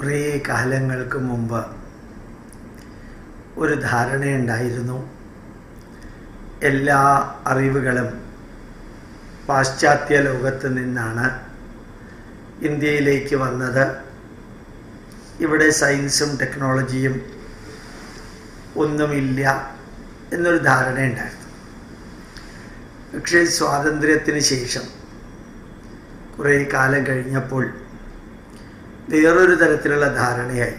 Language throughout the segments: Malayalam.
കുറേ കാലങ്ങൾക്ക് മുമ്പ് ഒരു ധാരണയുണ്ടായിരുന്നു. എല്ലാ അറിവുകളും പാശ്ചാത്യ ലോകത്ത് നിന്നാണ് ഇന്ത്യയിലേക്ക് വന്നത്. ഇവിടെ സയൻസും ടെക്നോളജിയും ഒന്നുമില്ല എന്നൊരു ധാരണയുണ്ടായിരുന്നു. പക്ഷേ സ്വാതന്ത്ര്യത്തിന് ശേഷം കുറേ കാലം കഴിഞ്ഞപ്പോൾ വേറൊരു തരത്തിലുള്ള ധാരണയായി.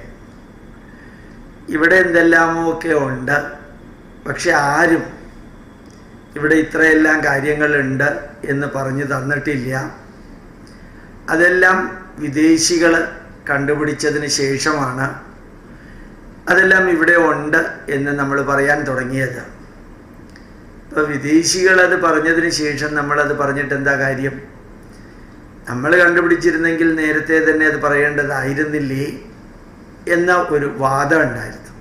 ഇവിടെ എന്തെല്ലാമോ ഒക്കെ ഉണ്ട്. പക്ഷെ ആരും ഇവിടെ ഇത്രയെല്ലാം കാര്യങ്ങളുണ്ട് എന്ന് പറഞ്ഞു തന്നിട്ടില്ല. അതെല്ലാം വിദേശികൾ കണ്ടുപിടിച്ചതിന് ശേഷമാണ് അതെല്ലാം ഇവിടെ ഉണ്ട് എന്ന് നമ്മൾ പറയാൻ തുടങ്ങിയത്. ഇപ്പോൾ വിദേശികളത് പറഞ്ഞതിന് ശേഷം നമ്മളത് പറഞ്ഞിട്ട് എന്താ കാര്യം? നമ്മൾ കണ്ടുപിടിച്ചിരുന്നെങ്കിൽ നേരത്തെ തന്നെ അത് പറയേണ്ടതായിരുന്നില്ലേ എന്ന ഒരു വാദം ഉണ്ടായിരുന്നു.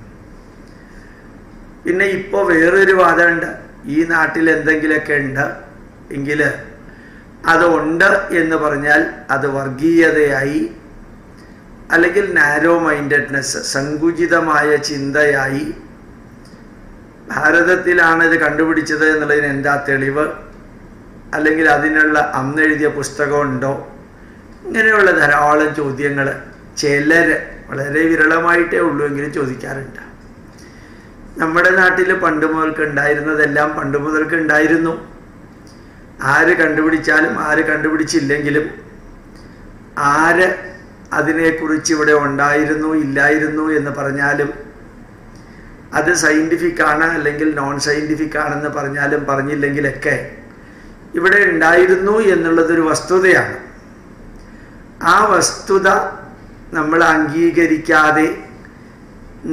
പിന്നെ ഇപ്പോൾ വേറൊരു വാദമുണ്ട്. ഈ നാട്ടിൽ എന്തെങ്കിലുമൊക്കെ ഉണ്ട് എങ്കിൽ അതുണ്ട് എന്ന് പറഞ്ഞാൽ അത് വർഗീയതയായി അല്ലെങ്കിൽ നാരോ മൈൻഡഡ്നെസ് സങ്കുചിതമായ ചിന്തയായി. ഭാരതത്തിലാണ് ഇത് കണ്ടുപിടിച്ചത് എന്നുള്ളതിന് എന്താ തെളിവ്? അല്ലെങ്കിൽ അതിനുള്ള അന്നെഴുതിയ പുസ്തകമുണ്ടോ ഇങ്ങനെയുള്ള ധാരാളം ചോദ്യങ്ങൾ ചിലർ വളരെ വിരളമായിട്ടേ ഉള്ളൂ എങ്കിലും ചോദിക്കാറുണ്ട്. നമ്മുടെ നാട്ടിൽ പണ്ട് മുതൽക്ക് ഉണ്ടായിരുന്നതെല്ലാം പണ്ട് മുതൽക്ക് ഉണ്ടായിരുന്നു. ആര് കണ്ടുപിടിച്ചാലും ആര് കണ്ടുപിടിച്ചില്ലെങ്കിലും ആര് അതിനെക്കുറിച്ച് ഇവിടെ ഉണ്ടായിരുന്നു ഇല്ലായിരുന്നു എന്ന് പറഞ്ഞാലും അത് സയന്റിഫിക് ആണ് അല്ലെങ്കിൽ നോൺ സയന്റിഫിക് ആണെന്ന് പറഞ്ഞാലും പറഞ്ഞില്ലെങ്കിലൊക്കെ ഇവിടെ ഉണ്ടായിരുന്നു എന്നുള്ളതൊരു വസ്തുതയാണ്. ആ വസ്തുത നമ്മൾ അംഗീകരിക്കാതെ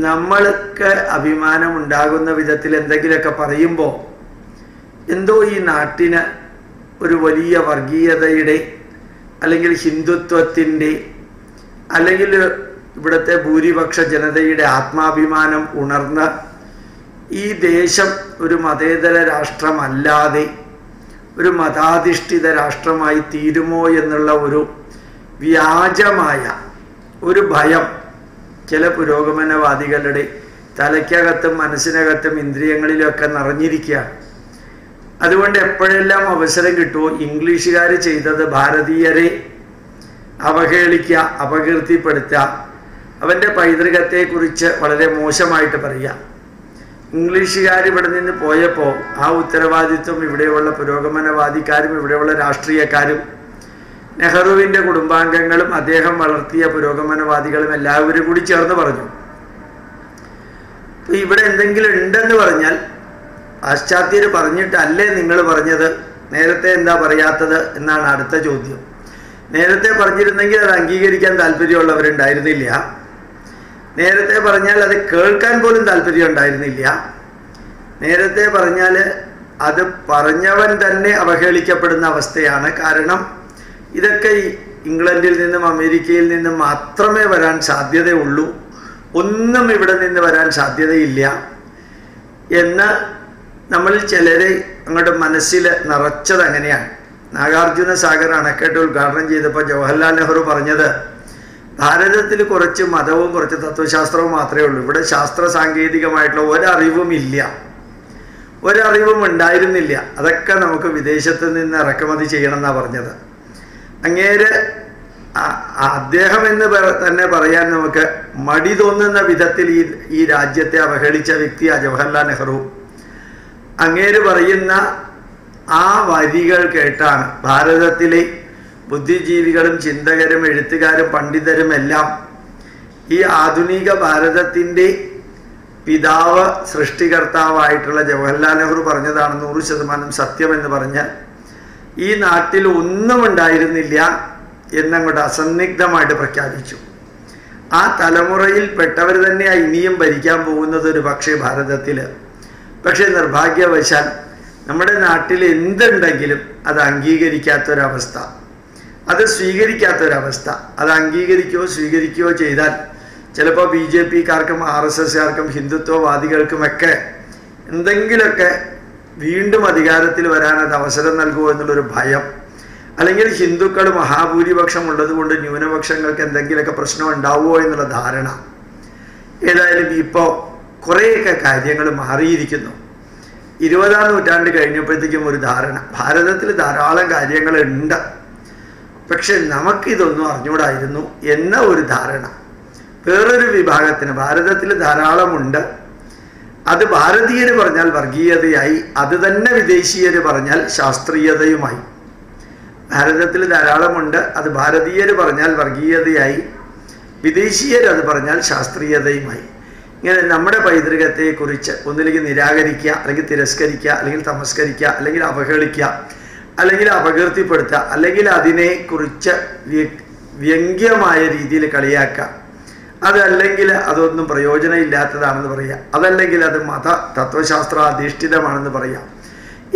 നമ്മൾക്ക് അഭിമാനം ഉണ്ടാകുന്ന വിധത്തിൽ എന്തെങ്കിലുമൊക്കെ പറയുമ്പോൾ എന്തോ ഈ നാട്ടിന് ഒരു വലിയ വർഗീയതയുടെ അല്ലെങ്കിൽ ഹിന്ദുത്വത്തിന്റെ അല്ലെങ്കിൽ ഇവിടുത്തെ ഭൂരിപക്ഷ ജനതയുടെ ആത്മാഭിമാനം ഉണർന്ന് ഈ ദേശം ഒരു മതേതര രാഷ്ട്രമല്ലാതെ ഒരു മതാധിഷ്ഠിത രാഷ്ട്രമായി തീരുമോ എന്നുള്ള ഒരു വ്യാജമായ ഒരു ഭയം ചില പുരോഗമനവാദികളുടെ തലയ്ക്കകത്തും മനസ്സിനകത്തും ഇന്ദ്രിയങ്ങളിലൊക്കെ നിറഞ്ഞിരിക്കുകയാണ്. അതുകൊണ്ട് എപ്പോഴെല്ലാം അവസരം കിട്ടുമോ? ഇംഗ്ലീഷുകാർ ചെയ്തത് ഭാരതീയരെ അവഹേളിക്കുക അപകീർത്തിപ്പെടുത്തുക. അവന്റെ പൈതൃകത്തെക്കുറിച്ച് വളരെ മോശമായിട്ട് പറയുക. ഇംഗ്ലീഷുകാർ ഇവിടെ നിന്ന് പോയപ്പോൾ ആ ഉത്തരവാദിത്വം ഇവിടെയുള്ള പുരോഗമനവാദിക്കാരും ഇവിടെയുള്ള രാഷ്ട്രീയക്കാരും നെഹ്റുവിന്റെ കുടുംബാംഗങ്ങളും അദ്ദേഹം വളർത്തിയ പുരോഗമനവാദികളും എല്ലാവരും കൂടി ചേർന്ന് പറഞ്ഞു. ഇവിടെ എന്തെങ്കിലും ഉണ്ടെന്ന് പറഞ്ഞാൽ പാശ്ചാത്യർ പറഞ്ഞിട്ടല്ലേ നിങ്ങൾ പറഞ്ഞത്? നേരത്തെ എന്താ പറയാത്തത് എന്നാണ് അടുത്ത ചോദ്യം. നേരത്തെ പറഞ്ഞിരുന്നെങ്കിൽ അത് അംഗീകരിക്കാൻ താല്പര്യമുള്ളവരുണ്ടായിരുന്നില്ല. നേരത്തെ പറഞ്ഞാൽ അത് കേൾക്കാൻ പോലും താല്പര്യം ഉണ്ടായിരുന്നില്ല. നേരത്തെ പറഞ്ഞാൽ അത് പറഞ്ഞവൻ തന്നെ അവഹേളിക്കപ്പെടുന്ന അവസ്ഥയാണ് കാരണം ഇതൊക്കെ ഇംഗ്ലണ്ടിൽ നിന്നും അമേരിക്കയിൽ നിന്നും മാത്രമേ വരാൻ സാധ്യതയുള്ളൂ. ഒന്നും ഇവിടെ നിന്ന് വരാൻ സാധ്യതയില്ല. എന്ന് നമ്മൾ ചിലരെ അങ്ങോട്ട് മനസ്സിൽ നിറച്ചത് അങ്ങനെയാണ്. നാഗാർജുന സാഗർ അണക്കെട്ട് ഉദ്ഘാടനം ചെയ്തപ്പോൾ ജവഹർലാൽ നെഹ്റു പറഞ്ഞത് ഭാരതത്തിൽ കുറച്ച് മതവും കുറച്ച് തത്വശാസ്ത്രവും മാത്രമേ ഉള്ളൂ. ഇവിടെ ശാസ്ത്ര സാങ്കേതികമായിട്ടുള്ള ഒരറിവും ഇല്ല. ഒരറിവും ഉണ്ടായിരുന്നില്ല. അതൊക്കെ നമുക്ക് വിദേശത്ത് നിന്ന് ഇറക്കുമതി ചെയ്യണം എന്നാണ് പറഞ്ഞത്. അങ്ങേര് അദ്ദേഹം എന്ന് തന്നെ പറയാൻ നമുക്ക് മടി തോന്നുന്ന വിധത്തിൽ ഈ ഈ രാജ്യത്തെ അവഹേളിച്ച വ്യക്തിയാണ് ജവഹർലാൽ നെഹ്റു. അങ്ങേര് പറയുന്ന ആ വരികൾ കേട്ടാണ് ഭാരതത്തിലെ ബുദ്ധിജീവികളും ചിന്തകരും എഴുത്തുകാരും പണ്ഡിതരും എല്ലാം ഈ ആധുനിക ഭാരതത്തിന്റെ പിതാവ് സൃഷ്ടികർത്താവായിട്ടുള്ള ജവഹർലാൽ നെഹ്റു പറഞ്ഞതാണ് നൂറ് ശതമാനം സത്യമെന്ന് പറഞ്ഞ് ഈ നാട്ടിൽ ഒന്നും ഉണ്ടായിരുന്നില്ല എന്നങ്ങോട്ട് അസന്നിഗ്ധമായിട്ട് പ്രഖ്യാപിച്ചു. ആ തലമുറയിൽ പെട്ടവർ തന്നെയാണ് ഇനിയും ഭരിക്കാൻ പോകുന്നത് ഒരു പക്ഷേ ഭാരതത്തിൽ പക്ഷേ നിർഭാഗ്യവശാൽ നമ്മുടെ നാട്ടിൽ എന്തുണ്ടെങ്കിലും അത് അംഗീകരിക്കാത്തൊരവസ്ഥ. അത് സ്വീകരിക്കാത്തൊരവസ്ഥ. അത് അംഗീകരിക്കുകയോ സ്വീകരിക്കുകയോ ചെയ്താൽ ചിലപ്പോൾ ബി ജെ പിക്കാർക്കും ആർ എസ് എസ്കാർക്കും ഹിന്ദുത്വവാദികൾക്കുമൊക്കെ എന്തെങ്കിലുമൊക്കെ വീണ്ടും അധികാരത്തിൽ വരാൻ അത് അവസരം നൽകുമോ എന്നുള്ളൊരു ഭയം. അല്ലെങ്കിൽ ഹിന്ദുക്കൾ മഹാഭൂരിപക്ഷം ഉള്ളതുകൊണ്ട് ന്യൂനപക്ഷങ്ങൾക്ക് എന്തെങ്കിലുമൊക്കെ പ്രശ്നം ഉണ്ടാവുമോ എന്നുള്ള ധാരണ. ഏതായാലും ഇപ്പോൾ കുറേയൊക്കെ കാര്യങ്ങൾ മാറിയിരിക്കുന്നു. ഇരുപതാം നൂറ്റാണ്ട് കഴിഞ്ഞപ്പോഴത്തേക്കും ഒരു ധാരണ. ഭാരതത്തിൽ ധാരാളം കാര്യങ്ങളുണ്ട്. പക്ഷെ നമുക്കിതൊന്നും അറിഞ്ഞുകൂടായിരുന്നു എന്ന ഒരു ധാരണ. വേറൊരു വിഭാഗത്തിന് ഭാരതത്തിൽ ധാരാളമുണ്ട്. അത് ഭാരതീയർ പറഞ്ഞാൽ വർഗീയതയായി അത് തന്നെ വിദേശീയർ പറഞ്ഞാൽ ശാസ്ത്രീയതയുമായി. ഭാരതത്തിൽ ധാരാളമുണ്ട് അത് ഭാരതീയർ പറഞ്ഞാൽ വർഗീയതയായി വിദേശീയർ അത് പറഞ്ഞാൽ ശാസ്ത്രീയതയുമായി. ഇങ്ങനെ നമ്മുടെ പൈതൃകത്തെക്കുറിച്ച് ഒന്നിലേക്ക് നിരാകരിക്കുക അല്ലെങ്കിൽ തിരസ്കരിക്കുക അല്ലെങ്കിൽ തമസ്കരിക്കുക അല്ലെങ്കിൽ അവഹേളിക്കുക അല്ലെങ്കിൽ അപകീർത്തിപ്പെടുത്തുക അല്ലെങ്കിൽ അതിനെ കുറിച്ച് വ്യംഗ്യമായ രീതിയിൽ കളിയാക്കുക. അതല്ലെങ്കിൽ അതൊന്നും പ്രയോജനമില്ലാത്തതാണെന്ന് പറയാം അതല്ലെങ്കിൽ അത് മത തത്വശാസ്ത്ര അധിഷ്ഠിതമാണെന്ന് പറയാം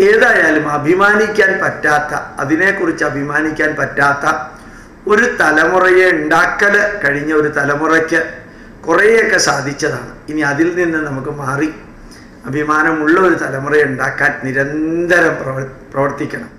ഏതായാലും അഭിമാനിക്കാൻ പറ്റാത്ത അതിനെക്കുറിച്ച് അഭിമാനിക്കാൻ പറ്റാത്ത ഒരു തലമുറയെ ഉണ്ടാക്കൽ കഴിഞ്ഞ ഒരു തലമുറയ്ക്ക് കുറേയൊക്കെ സാധിച്ചതാണ്. ഇനി അതിൽ നിന്ന് നമുക്ക് മാറി അഭിമാനമുള്ള ഒരു തലമുറയെ ഉണ്ടാക്കാൻ നിരന്തരം പ്രവർ പ്രവർത്തിക്കണം.